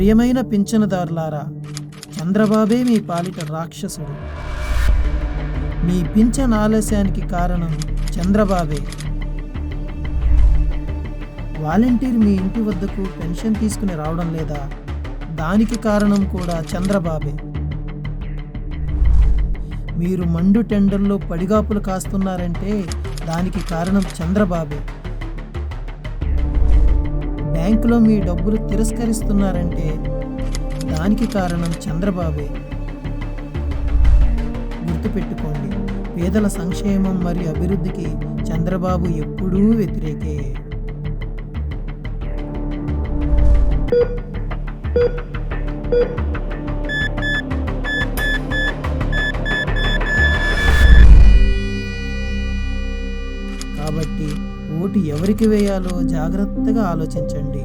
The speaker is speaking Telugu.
ప్రియమైన పింఛనుదారులారా చంద్రబాబే మీ పాలిట రాక్షసుడు. మీ పింఛన్ ఆలస్యానికి కారణం చంద్రబాబే. వాలంటీర్ మీ ఇంటి వద్దకు పెన్షన్ తీసుకుని రావడం లేదా? దానికి కారణం కూడా చంద్రబాబే. మీరు మండు టెండర్లో పడిగాపులు కాస్తున్నారంటే దానికి కారణం చంద్రబాబే. బ్యాంకులో మీ డబ్బులు తిరస్కరిస్తున్నారంటే దానికి కారణం చంద్రబాబే. గుర్తుపెట్టుకోండి పేదల సంక్షేమం మరియు అభివృద్ధికి చంద్రబాబు ఎప్పుడూ వ్యతిరేకే. కాబట్టి ఓటు ఎవరికి వేయాలో జాగ్రత్తగా ఆలోచించండి.